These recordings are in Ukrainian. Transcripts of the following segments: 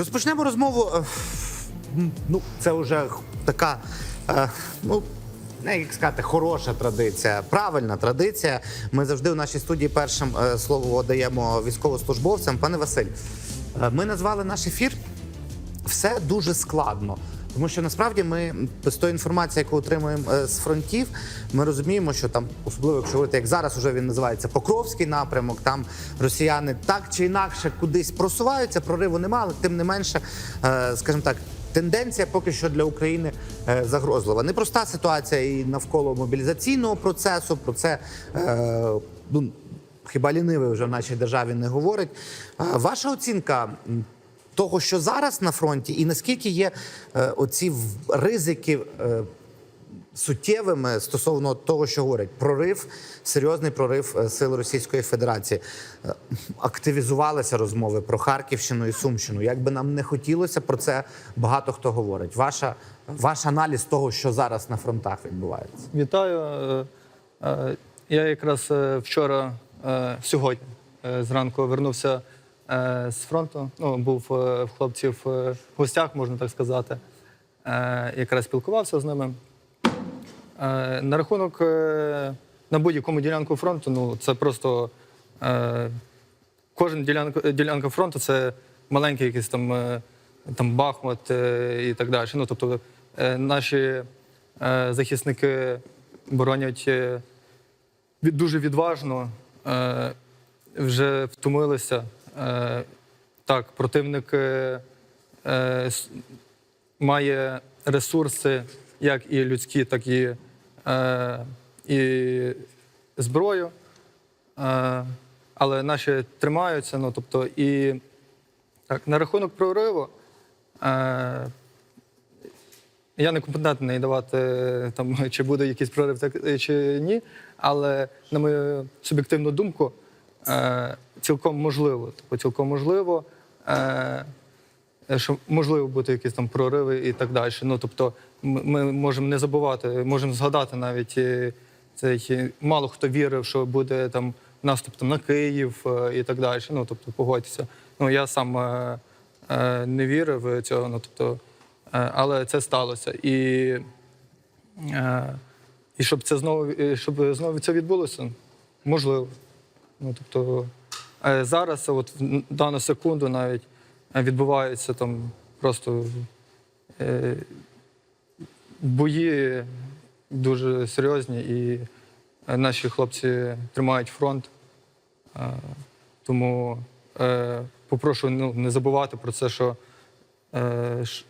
Розпочнемо розмову. е, Ну, це вже така, е, ну. Не як сказати, хороша традиція, правильна традиція. Ми завжди у нашій студії першим е, слово даємо військовослужбовцям. Пане Василь, ми назвали наш ефір все дуже складно. Тому що насправді ми з тої інформації, яку отримуємо е, з фронтів, ми розуміємо, що там, особливо якщо говорити, як зараз уже він називається Покровський напрямок, там росіяни так чи інакше кудись просуваються, прориву немає, але тим не менше, е, скажімо так. Тенденція поки що для України е, загрозлива. Непроста ситуація і навколо мобілізаційного процесу. Про це ну, хіба лінивий вже в нашій державі не говорить. Ваша оцінка того, що зараз на фронті, і наскільки є е, оці ризики е, суттєвими стосовно того, що говорять, прорив, серйозний прорив е, сил Російської Федерації. Е, Активізувалися розмови про Харківщину і Сумщину. Як би нам не хотілося, про це багато хто говорить. Ваша, ваш аналіз того, що зараз на фронтах відбувається. Вітаю. Е, Я якраз вчора, сьогодні, зранку вернувся з фронту. Ну, був е, в хлопців е, в гостях, можна так сказати. Е, Якраз спілкувався з ними. Е, На рахунок е, на будь-якому ділянку фронту, ну це просто е, кожен ділянка, ділянка фронту це маленький якийсь там, е, там Бахмут е, і так далі. Ну, тобто е, наші е, захисники боронять е, дуже відважно, е, вже втомилися. Е, так, противник е, е, має ресурси, як і людські, так і, і зброю. Але наші тримаються. Ну, тобто, і так, на рахунок прориву. Я не компетентний давати там, чи буде якийсь прорив, так чи ні. Але на мою суб'єктивну думку, цілком можливо. Тобто, цілком можливо, е, що можливо бути якісь там прориви і так далі. Ну тобто, ми можемо не забувати, можемо згадати навіть е, цей е, мало хто вірив, що буде там наступ там, на Київ е, і так далі. Ну тобто, погодьтеся. Ну я сам е, е, не вірив цього. Ну тобто, е, але це сталося. І, е, і щоб це знову е, щоб знову це відбулося, можливо. Ну тобто е, зараз, от в дану секунду, навіть е, відбуваються там просто е, бої дуже серйозні, і наші хлопці тримають фронт. Тому попрошу ну, не забувати про це, що,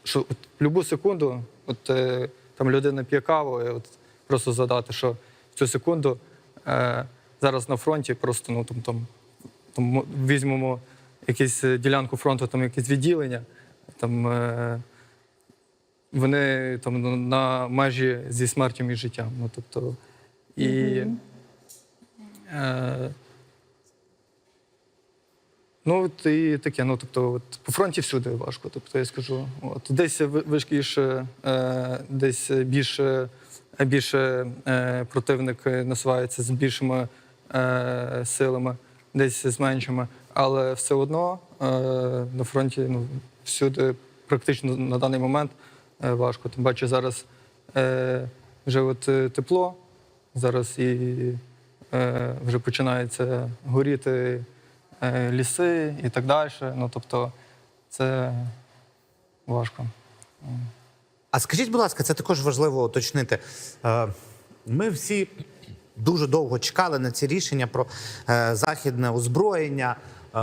що от любу секунду, от там людина п'є каву, і от просто задати, що в цю секунду зараз на фронті просто ну, там, там, там візьмемо якусь е, ділянку фронту, там якесь відділення, там, е, вони там на- межі зі смертю і життям. Ну, тобто, і, е, Ну, от і таке. Ну, тобто, от, по фронті всюди важко. Тобто, я скажу, от, десь ви- е, десь більше, більше е, противник насувається з більшими е, силами, десь з меншими. Але все одно е, на фронті ну, всюди практично на даний момент е, важко. Тим паче зараз е, вже от, е, тепло, зараз і е, вже починається горіти е, ліси і так далі. Ну, тобто, це важко. А скажіть, будь ласка, це також важливо уточнити. Е, Ми всі дуже довго чекали на ці рішення про е, західне озброєння. Е,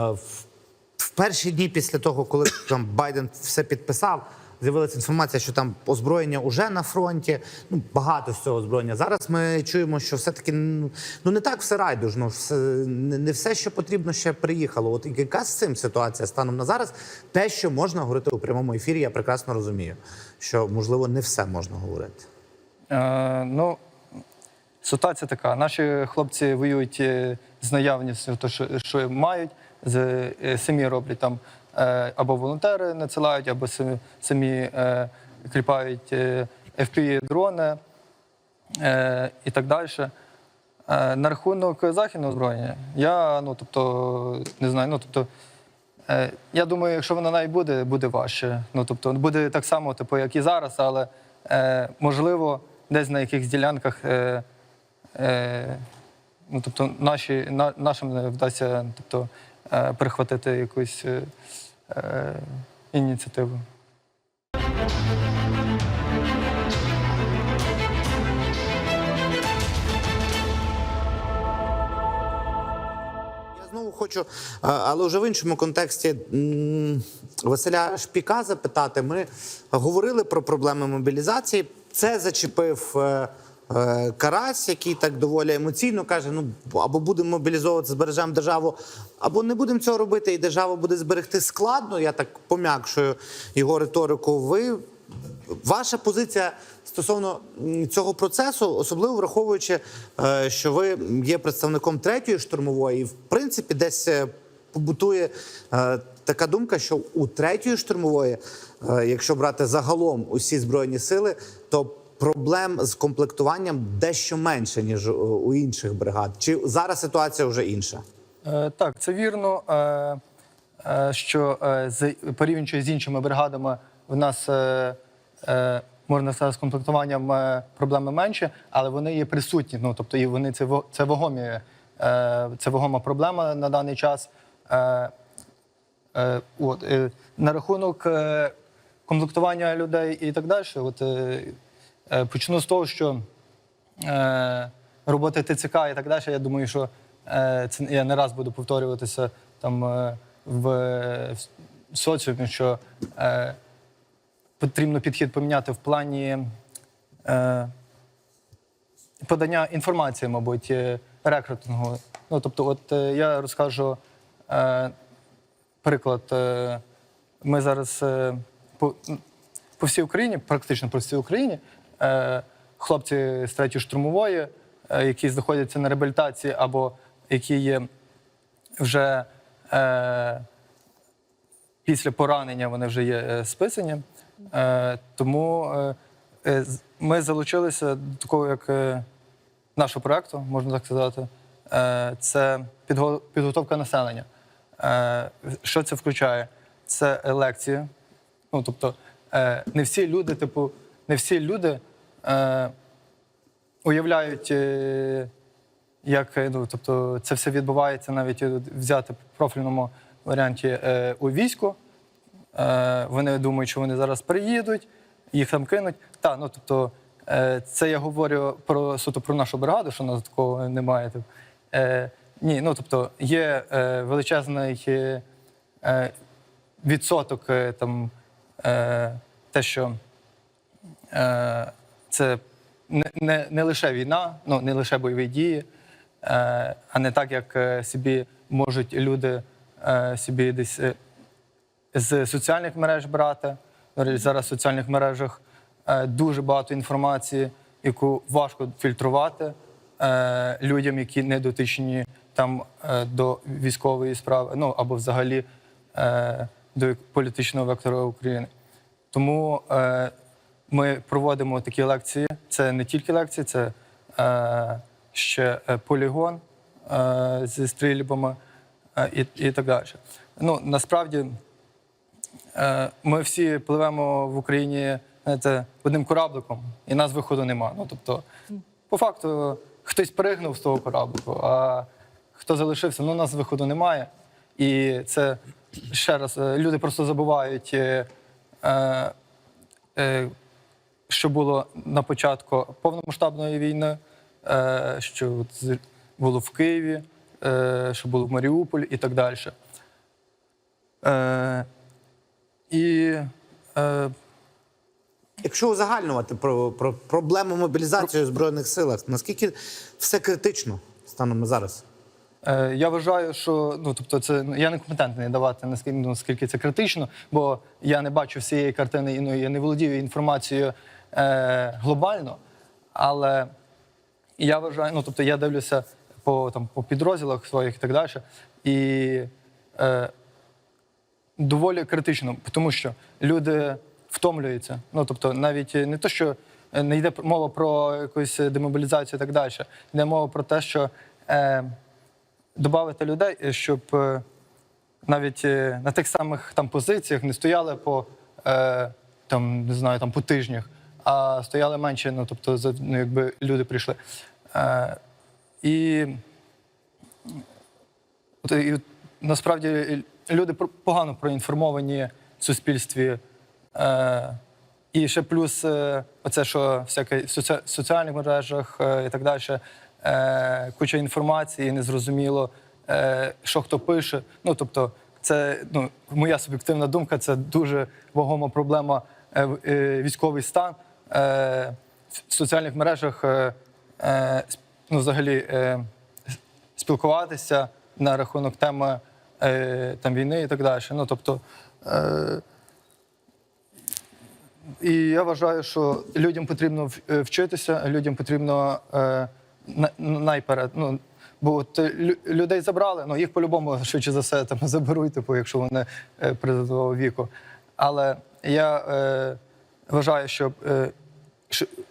В перші дні після того, коли там Байден все підписав, з'явилася інформація, що там озброєння вже на фронті. Ну багато з цього озброєння. Зараз ми чуємо, що все-таки ну ну, не так все райдужно. Все не все, що потрібно, ще приїхало. От яка з цим ситуація станом на зараз? Те, що можна говорити у прямому ефірі, я прекрасно розумію, що можливо не все можна говорити. Е, ну, ситуація така. Наші хлопці воюють е, з наявністю, то, що, що мають, з, е, самі роблять там е, або волонтери надсилають, або самі, самі кліпають FPV-дрони е, і так далі. На рахунок західного озброєння, я ну, тобто, не знаю, ну, тобто, Я думаю, якщо вона навіть буде, буде важче. Ну тобто буде так само, типу, як і зараз, але можливо, десь на якихось ділянках. Ну, тобто, наші, на, нашим не вдасться тобто, е, перехватити якусь е, е, ініціативу. Знову хочу, але вже в іншому контексті Василя Шпіка запитати. Ми говорили про проблеми мобілізації. Це зачепив е, е, Карась, який так доволі емоційно каже: ну або будемо мобілізовувати, збережемо державу, або не будемо цього робити, і державу буде зберегти складно. Я так пом'якшую його риторику. Ви Ваша позиція стосовно цього процесу, особливо враховуючи, е, що ви є представником третьої штурмової, і в принципі десь е, побутує е, така думка, що у третьої штурмової, е, якщо брати загалом усі збройні сили, то проблем з комплектуванням дещо менше ніж у- інших бригад. Чи зараз ситуація вже інша? Е, Так, це вірно, е, е, що е, з порівнюючи з іншими бригадами, в нас е, е, можна сказати, з комплектуванням е, проблеми менше, але вони є присутні. Ну тобто, і вони це це вагомі, е, це вагома проблема на даний час. Е, Е, От, е, на рахунок е, комплектування людей і так далі, от, е, почну з того, що е, роботи ТЦК і так далі, я думаю, що е, це я не раз буду повторюватися там е, в, соціумі, що е, потрібно підхід поміняти в плані е, подання інформації, мабуть, е, рекрутингу. Ну, тобто, от е, я розкажу. Е, Приклад, е, ми зараз е, по, по всій Україні, практично по всій Україні, е, хлопці з третьої штурмової, е, які знаходяться на реабілітації або які є вже е, після поранення, вони вже є е, списані. Е, тому е, е, ми залучилися до такого, як е, нашого проекту, можна так сказати. Е, Це підготовка населення. Е, Що це включає? Це лекції. Ну, тобто, е, не всі люди, типу, не всі люди е, уявляють, е, як е, ну, тобто, це все відбувається навіть е, взяти в профільному варіанті е, у війську. Е, вони думають, що вони зараз приїдуть, їх там кинуть. Та, ну, тобто, е, це я говорю про суто про нашу бригаду, що нас такого немає. Типу. Е, ні, ну тобто є е, величезний е, е, відсоток е, там, е, те, що е, це не, не, не лише війна, ну не лише бойові дії, е, а не так, як е, собі можуть люди е, собі десь е, з соціальних мереж брати. Зараз в соціальних мережах е, дуже багато інформації, яку важко фільтрувати е, людям, які не дотичні там е, до військової справи, ну або взагалі е, до політичного вектора України. Тому е, ми проводимо такі лекції. Це не тільки лекції, це е, ще е, полігон е, зі стрільбами е, і, і так далі. Ну, насправді е, ми всі пливемо в Україні знаєте, одним корабликом, і нас виходу нема. Ну, тобто, по факту, хтось пригнув з того кораблику, а хто залишився, ну, нас виходу немає. І це ще раз, е, люди просто забувають. е, е, що було на початку повномасштабної війни, е, що було в Києві, е, що було в Маріуполі і так далі. Е, і Якщо узагальнювати про, про проблему мобілізації у збройних силах, наскільки все критично станом зараз? Е, Я вважаю, що ну тобто, це я не компетентний давати наскільки, ну, наскільки це критично, бо я не бачу всієї картини і ну, я не володію інформацією е, глобально. Але я вважаю, ну тобто я дивлюся по там по підрозділах своїх і так далі. І е, доволі критично, тому що люди втомлюються. Ну тобто, навіть не те, що е, не йде мова про якусь демобілізацію і так далі. Йде мова про те, що е, додати людей, щоб е, навіть е, на тих самих там позиціях не стояли по е, там, не знаю, там по тижнях, а стояли менше, ну тобто, ну, якби люди прийшли. Е, і, от, і насправді люди погано проінформовані в суспільстві. Е, і ще плюс е, оце, що всяке в соці... соціальних мережах е, і так далі, е, куча інформації, незрозуміло, е, що хто пише. Ну, тобто, це ну, моя суб'єктивна думка, це дуже вагома проблема е, е, військовий стан. Е, в соціальних мережах е, е, ну, взагалі спілкуватися на рахунок теми там, війни і так далі. Ну, тобто, і я вважаю, що людям потрібно вчитися, людям потрібно найперед. Ну, бо от, людей забрали, ну їх по-любому швидше за все там заберуть, типу, якщо вони призового віку. Але я е, вважаю, щоб, е,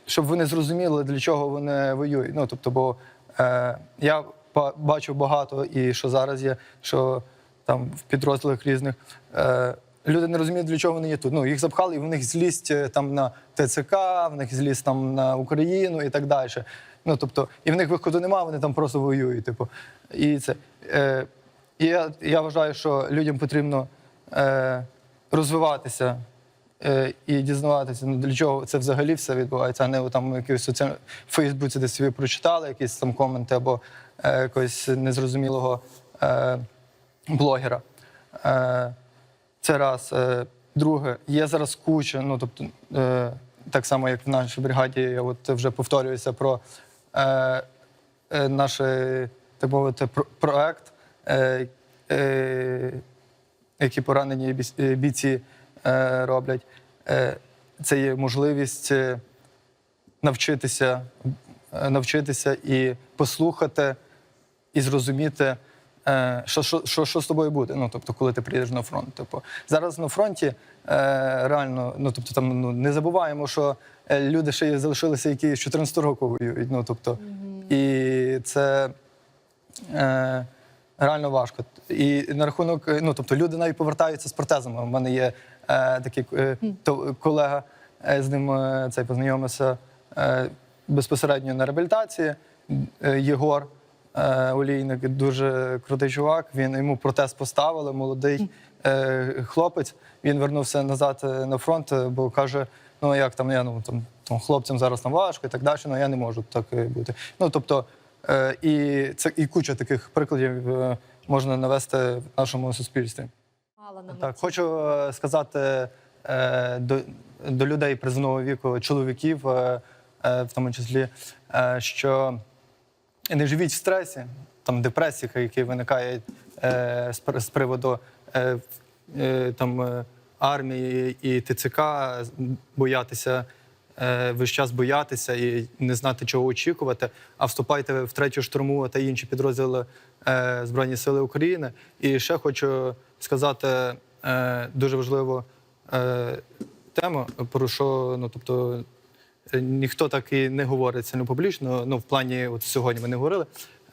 щоб вони зрозуміли, для чого вони воюють. Ну, тобто, бо е, я бачу багато, і що зараз є, що там в підрозділах різних. Е, Люди не розуміють, для чого вони є тут. Ну, їх запхали, і в них злість там на ТЦК, в них злість там на Україну і так далі. Ну, тобто, і в них виходу немає, вони там просто воюють. Типу. І це. Е, і я, я вважаю, що людям потрібно е, розвиватися і дізнаватися, ну, для чого це взагалі все відбувається, а не там якийсь соціаль... в Фейсбуці, де собі прочитали якісь там коменти або е, якогось незрозумілого е, блогера. Е, це раз. Е, Друге, є зараз куча, ну тобто, е, так само, як в нашій бригаді, я от вже повторююся про е, е, наш, е, так мовити, про- проект, е, е, які поранені е, бійці е, роблять. Е, це є можливість е, навчитися, е, навчитися і послухати, і зрозуміти, е, що, що, що, що з тобою буде. Ну, тобто, коли ти приїдеш на фронт. Типу, зараз на фронті е, реально, ну тобто, там ну, не забуваємо, що е, люди ще залишилися, які з 14 року воюють. Ну, тобто, і це. Е, Реально важко. І на рахунок, е, ну тобто люди навіть повертаються з протезами. У мене є е, такий е, то, колега, е, з ним е, цей познайомився е, безпосередньо на реабілітації. Е, Єгор е, Олійник, дуже крутий чувак. Він йому протез поставили, молодий е, хлопець. Він вернувся назад е, на фронт, бо каже: ну як там я ну там, хлопцям зараз там важко і так далі, ну я не можу так бути. Ну тобто. Е, І це і куча таких прикладів е, можна навести в нашому суспільстві. Так, хочу е, сказати до, до людей призовного віку, чоловіків, в тому числі, що не живіть в стресі, там депресії, які виникають з, при- приводу там, армії і ТЦК, боятися. Е, Весь час боятися і не знати, чого очікувати, а вступайте в третю штурмову та інші підрозділи е, Збройні Сили України. І ще хочу сказати е, дуже важливу тему, про що ну, тобто, ніхто так і не говорить це не публічно. Ну, в плані, от сьогодні ми не говорили.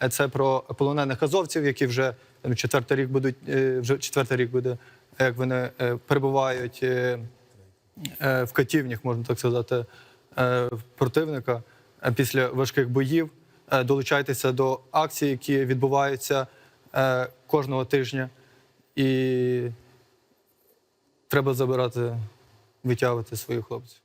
Це про полонених азовців, які вже там, четвертий рік будуть, вже четвертий рік буде, як вони перебувають в катівнях, можна так сказати, е, противника е, після важких боїв. Е, Долучайтеся до акцій, які відбуваються е, кожного тижня. І треба забирати, витягувати своїх хлопців.